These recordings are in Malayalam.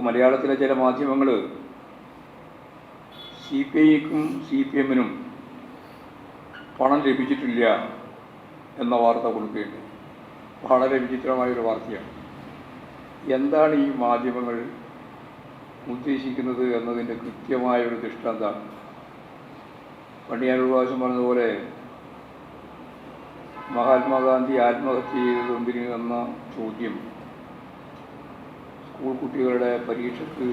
മലയാളത്തിലെ ചില മാധ്യമങ്ങൾ സി പി ഐക്കും സി പി എമ്മിനും പണം ലഭിച്ചിട്ടില്ല എന്ന വാർത്ത കൊടുക്കുകയുണ്ട്. വളരെ വിചിത്രമായൊരു വാർത്തയാണ്. എന്താണ് ഈ മാധ്യമങ്ങൾ ഉദ്ദേശിക്കുന്നത് എന്നതിന്റെ കൃത്യമായൊരു ദൃഷ്ടാന്താണ് പണ്ട് ഞാൻ ഒരു പ്രാവശ്യം പറഞ്ഞതുപോലെ മഹാത്മാഗാന്ധി ആത്മഹത്യ ചെയ്തുകൊണ്ടിരിക്കുന്ന ചോദ്യം. സ്കൂൾ കുട്ടികളുടെ പരീക്ഷയ്ക്ക്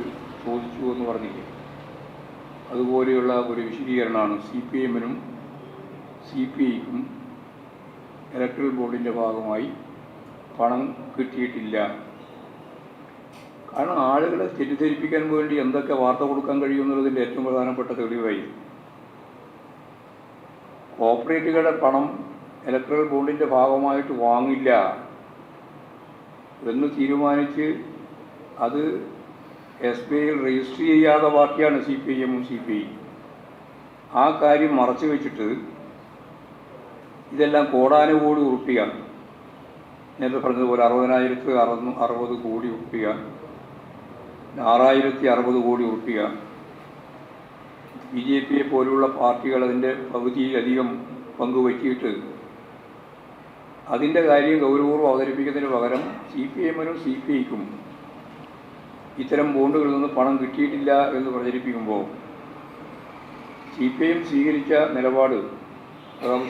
ചോദിച്ചു എന്ന് പറഞ്ഞില്ലേ? അതുപോലെയുള്ള ഒരു വിശദീകരണമാണ് സി പി എമ്മിനും സി പി ഐക്കും ഇലക്ട്രൽ ബോർഡിന്റെ ഭാഗമായി പണം കിട്ടിയിട്ടില്ല. കാരണം ആളുകളെ തെറ്റിദ്ധരിപ്പിക്കാൻ വേണ്ടി എന്തൊക്കെ വാർത്ത കൊടുക്കാൻ കഴിയുമെന്നുള്ളതിന്റെ ഏറ്റവും പ്രധാനപ്പെട്ട തെളിവായി. കോപ്പറേറ്റുകളുടെ പണം ഇലക്ട്രൽ ബോണ്ടിന്റെ ഭാഗമായിട്ട് വാങ്ങില്ല എന്ന് തീരുമാനിച്ച് അത് എസ് ബി ഐയിൽ രജിസ്റ്റർ ചെയ്യാതെ പാർട്ടിയാണ് സി പി ഐ എമ്മും സി പി ഐ. ആ കാര്യം മറച്ചു വെച്ചിട്ട് ഇതെല്ലാം കോടാനുകോടി ഉറുപ്പിക നേരത്തെ പറഞ്ഞതുപോലെ അറുപതിനായിരത്തി അറുന്നൂ അറുപത് കോടി ഉറുപ്പിക ആറായിരത്തി അറുപത് കോടി ഉറുപ്പിക ബി ജെ പിയെ പോലുള്ള പാർട്ടികൾ അതിന്റെ പകുതിയിലധികം പങ്കുവയ്ക്കിയിട്ട് അതിന്റെ കാര്യം ഗൗരവപൂർവം അവതരിപ്പിക്കുന്നതിന് പകരം സി പി എമ്മിനും സി പി ഐക്കും ഇത്തരം ബോണ്ടുകളിൽ നിന്ന് പണം കിട്ടിയിട്ടില്ല എന്ന് പ്രചരിപ്പിക്കുമ്പോൾ സി പി എം സ്വീകരിച്ച നിലപാട്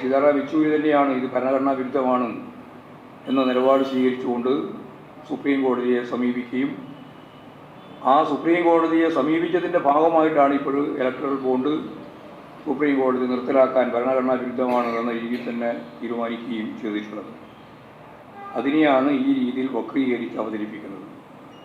സീതാറാം യെച്ചൂരി തന്നെയാണ് ഇത് ഭരണഘടനാ വിരുദ്ധമാണ് എന്ന നിലപാട് സ്വീകരിച്ചുകൊണ്ട് സുപ്രീം കോടതിയെ സമീപിക്കുകയും ആ സുപ്രീം കോടതിയെ സമീപിച്ചതിന്റെ ഭാഗമായിട്ടാണ് ഇപ്പോൾ ഇലക്ട്രൽ ബോണ്ട് സുപ്രീം കോടതി നിർത്തലാക്കാൻ ഭരണഘടനാ വിരുദ്ധമാണ് എന്ന രീതിയിൽ തന്നെ തീരുമാനിക്കുകയും ചെയ്തിട്ടുള്ളത്. അതിനെയാണ് ഈ രീതിയിൽ വക്രീകരിച്ച് അവതരിപ്പിക്കുന്നത്.